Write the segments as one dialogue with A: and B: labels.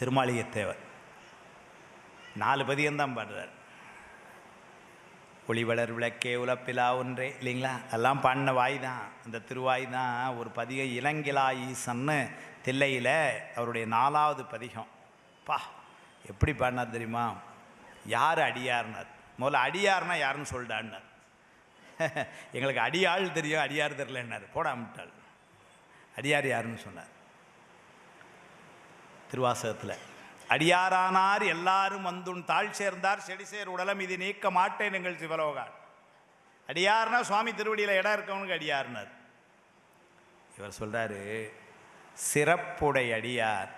A: திருமாளிகைத்தேவர் நாலு பதியம்தான் பாடுறார். ஒளிவளர் விளக்கே உலப்பிலா ஒன்றே இல்லைங்களா? அதெல்லாம் பாடின வாய் தான். அந்த திருவாய் தான் ஒரு பதிகம் இளங்கிலா ஈசன்னு தில்லையில் அவருடைய நாலாவது பதிகம். பா எப்படி பாடினார் தெரியுமா? யார் அடியார்னார்? முதல்ல அடியார்னா யாருன்னு சொல்லிட்டான்னார். எங்களுக்கு அடியாள் தெரியும் அடியார் தெரியலன்னார். போடாமட்டாள் அடியார் யாருன்னு சொன்னார். திருவாசகத்தில். அடியாரானார் எல்லாரும் வந்துன் தாழ் சேர்ந்தார் செடிசேர் உடலம் இது நீக்க மாட்டேன் எங்கள் சிவலோகான். அடியார்னா சுவாமி திருவடியில் இடம் இருக்கவனுக்கு அடியார்னார். இவர் சொல்றாரு சிறப்புடை அடியார்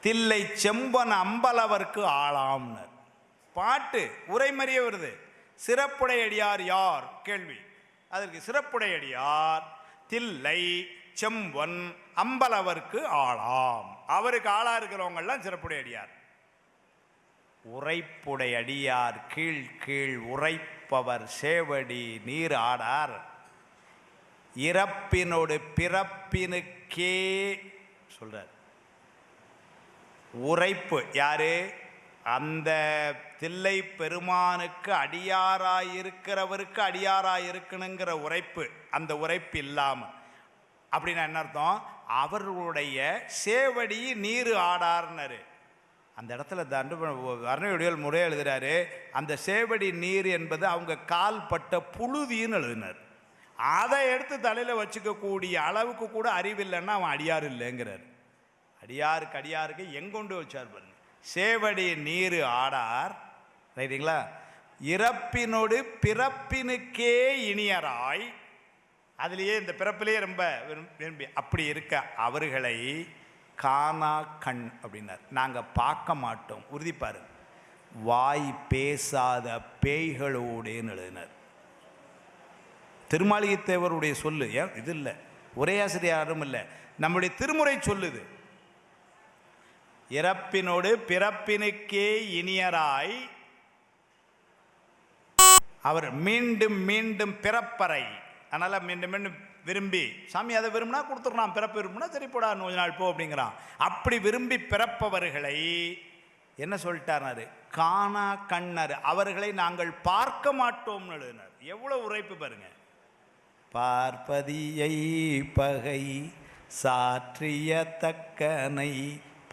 A: தில்லை செம்பன் அம்பலவர்க்கு ஆளாம்னர். பாட்டு உரைமறிய வருது. சிறப்புடை அடியார் யார்? கேள்வி. அதற்கு சிறப்புடை அடியார் தில்லை செம்பன் அம்பலவர்க்கு ஆளாம். அவருக்கு ஆளா இருக்கிறவங்கெல்லாம் சிறப்புடை அடியார் உரைப்புடை அடியார் கீழ் கீழ் உரைப்பவர் சேவடி நீர் ஆடார். இறப்பினோடு பிறப்பினுக்கே சொல்றார். உரைப்பு யாரு? அந்த தில்லை பெருமானுக்கு அடியாராயிருக்கிறவருக்கு அடியாராயிருக்கணுங்கிற உரைப்பு அந்த உரைப்பு இல்லாமல். அப்படின்னா என்ன அர்த்தம்? அவர்களுடைய சேவடி நீர் ஆடார்னாரு. அந்த இடத்துல தண்டு வர்ணயுடியல் முறை எழுதுகிறாரு அந்த சேவடி நீர் என்பது அவங்க கால் பட்ட புழுதின்னு எழுதினார். அதை எடுத்து தலையில் வச்சுக்கக்கூடிய அளவுக்கு கூட அறிவில்லைன்னா அவன் அடியார் இல்லைங்கிறார். அடியாருக்கு அடியாருக்கு எங்கொண்டு வச்சார் பாருங்க. சேவடி நீர் ஆடார் ரைட்டுங்களா? இறப்பினோடு பிறப்பினுக்கே இனியராய் அதுலேயே இந்த பிறப்பிலேயே ரொம்ப விரும்பி அப்படி இருக்க அவர்களை காணா கண் அப்படின்னார். நாங்கள் பார்க்க மாட்டோம். உறுதிப்பாரு வாய் பேசாத பேய்களோடேன்னு எழுதினார். திருமாளிகைத்தேவருடைய சொல்லு. ஏன்? இது இல்லை. ஒரே ஆசிரியரும் இல்லை. நம்முடைய திருமுறை சொல்லுது. இறப்பினோடு பிறப்பினுக்கே இனியராய் அவர் மீண்டும் மீண்டும் பிறப்பறை. அதனால் மீண்டும் மீண்டும் விரும்பி சாமி அதை விரும்பினா கொடுத்துருக்கலாம் பிறப்பு விரும்பினா சரி போடா கொஞ்ச நாள் போ அப்படிங்கிறான். அப்படி விரும்பி பிறப்பவர்களை என்ன சொல்லிட்டாரு காணா கண்ணர் அவர்களை நாங்கள் பார்க்க மாட்டோம்னு எழுதினார். எவ்வளோ உரைப்பு பாருங்க. பார்ப்பதியை பகை சாற்றிய தக்கனை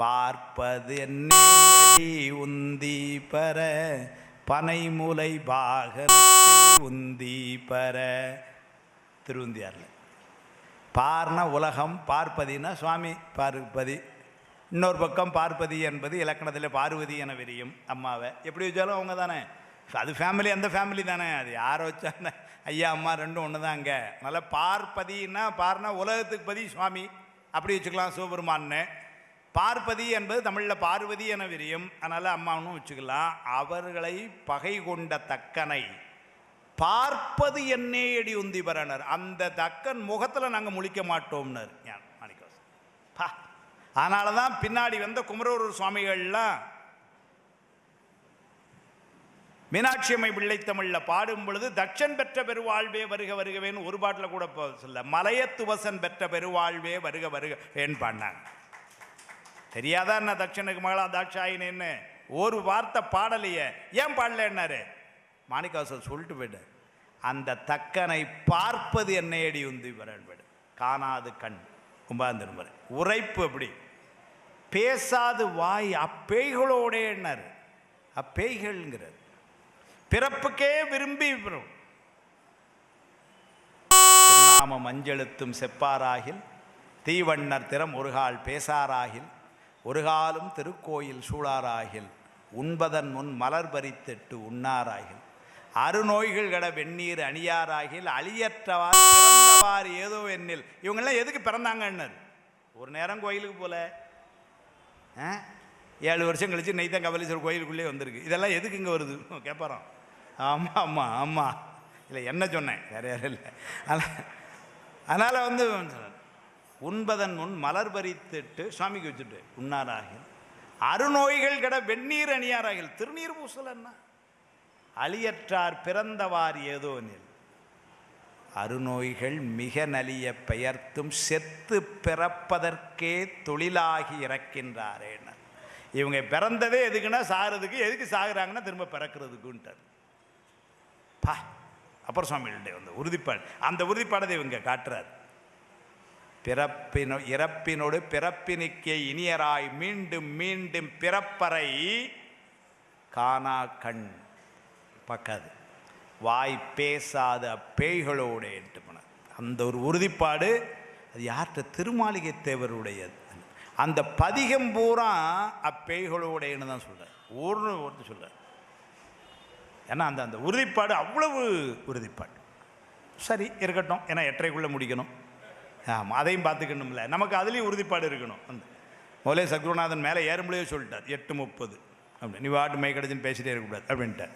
A: பார்ப்பது என்னடி உந்தி பர பனைமுலை பாகனை உந்தி பர திருவந்தியாரில். பார்னா உலகம் பார்ப்பதினா சுவாமி பார்ப்பதி. இன்னொரு பக்கம் பார்ப்பதி என்பது இலக்கணத்தில் பார்வதி என விரியும் அம்மாவை. எப்படி வச்சாலும் அவங்க தானே. அது ஃபேமிலி அந்த ஃபேமிலி தானே. அது யாரை வச்சா ஐயா அம்மா ரெண்டும் ஒன்று தான் அங்கே. அதனால் பார்ப்பதினா பார்னா உலகத்துக்கு பதி சுவாமி. அப்படி வச்சுக்கலாம் சிவபெருமான்னு. பார்ப்பதி என்பது தமிழில் பார்வதி என விரியும். அதனால் அம்மாவும் வச்சுக்கலாம். அவர்களை பகை கொண்ட தக்கனை. பார்ப்பது என்னே அடி உந்தி பரணர். அந்த தக்கன் முகத்தில் நாங்கள் முழிக்க மாட்டோம்னர். ஞான மாணிக்கவாசன். பா. அதனால தான் பின்னாடி வந்த குமரூர் சுவாமிகள்லாம் மீனாட்சி அம்மை பிள்ளைத்தமிழில் பாடும் பொழுது தட்சன் பெற்ற பெருவாழ்வே வருக வருகவேன்னு ஒரு பாட்டில் கூட சொல்ல மலையத்துவசன் பெற்ற பெருவாழ்வே வருக வருகவேன்னு பாடினாங்க. தெரியாதா என்ன தட்சனுக்கு மகளா தாட்சாயினேன்னு? ஒரு வார்த்தை பாடலையே. ஏன் பாடலன்னாரு? மாணிக்காசர் சொல்லிட்டு விடு அந்த தக்கனை பார்ப்பது என்னையடி உந்தி வரன்படு காணாது கண். கும்பாந்திருமுறை உரைப்பு எப்படி? பேசாது வாய் அப்பேய்களோடே எண்ணார் அப்பேய்கள்ங்கிறார். பிறப்புக்கே விரும்பி வரும் திருநாம மஞ்செழுத்தும் செப்பாராகில் தீவண்ணர் திறம் ஒருகால் பேசாராகில் ஒருகாலும் திருக்கோயில் சூழாராகில் உண்பதன் முன் மலர் பறித்தெட்டு உண்ணாராகில். அருநோய்கள் கட வெந்நீர் அணியாராகில் அழியற்றவார் பிறந்தவார் ஏதோ எண்ணில் இவங்கெல்லாம் எதுக்கு பிறந்தாங்கன்னு ஒரு நேரம் கோயிலுக்கு போல. ஆ? ஏழு வருஷம் கழிச்சு நெய்தான் கபலீஸ்வரர் கோயிலுக்குள்ளே வந்திருக்கு. இதெல்லாம் எதுக்கு இங்கே வருது? கேட்பாரோம் ஆமாம் ஆமாம் ஆமாம் இல்லை என்ன சொன்னேன்? வேறு யாரும் இல்லை. அதனால் அதனால் வந்து உண்பதன் முன் மலர் பறித்துட்டு சுவாமிக்கு வச்சுட்டு உண்ணாராகில். அருநோய்கள் கிட வெந்நீர் அணியாராகில். திருநீர் பூசலன்னா? அழியற்றார் பிறந்தவார் ஏதோ நில் அருநோய்கள் மிக நலிய பெயர்த்தும் செத்து பிறப்பதற்கே தொழிலாகி இறக்கின்றாரேன்னு இவங்க பிறந்ததே எதுக்குன்னா சாகிறதுக்கு எதுக்கு சாகுறாங்கன்னா திரும்ப பிறக்கிறதுக்குன்ட்டார் பா அப்பர் சுவாமிகளுடைய அந்த உறுதிப்பாடு. அந்த உறுதிப்பாடதை இவங்க காட்டுறார். பிறப்பினோ இறப்பினோடு பிறப்பினுக்கே இனியராய் மீண்டும் மீண்டும் பிறப்பறை காணா கண் பார்க்காது. வாய் பேசாத பேய்களோடு என்று போனார். அந்த ஒரு உறுதிப்பாடு அது யார்கிட்ட? திருமாளிகை தேவருடையது. அந்த பதிகம் பூரா அப்பேய்களோடையன்னு தான் சொல்கிறார் ஊர்னு ஒருத்தர் சொல்கிறார் ஏன்னா அந்த அந்த உறுதிப்பாடு அவ்வளவு உறுதிப்பாடு. சரி இருக்கட்டும். ஏன்னா எட்டரைக்குள்ளே முடிக்கணும். ஆமாம் அதையும் பார்த்துக்கணும்ல. நமக்கு அதுலேயும் உறுதிப்பாடு இருக்கணும். அந்த முதலே சத்குருநாதன் மேலே ஏறும்படியே சொல்லிட்டார். எட்டு முப்பது. அப்படின்னு நீ வாட்டு மை கிடச்சின்னு பேசிட்டே இருக்கக்கூடாது அப்படின்ட்டார்.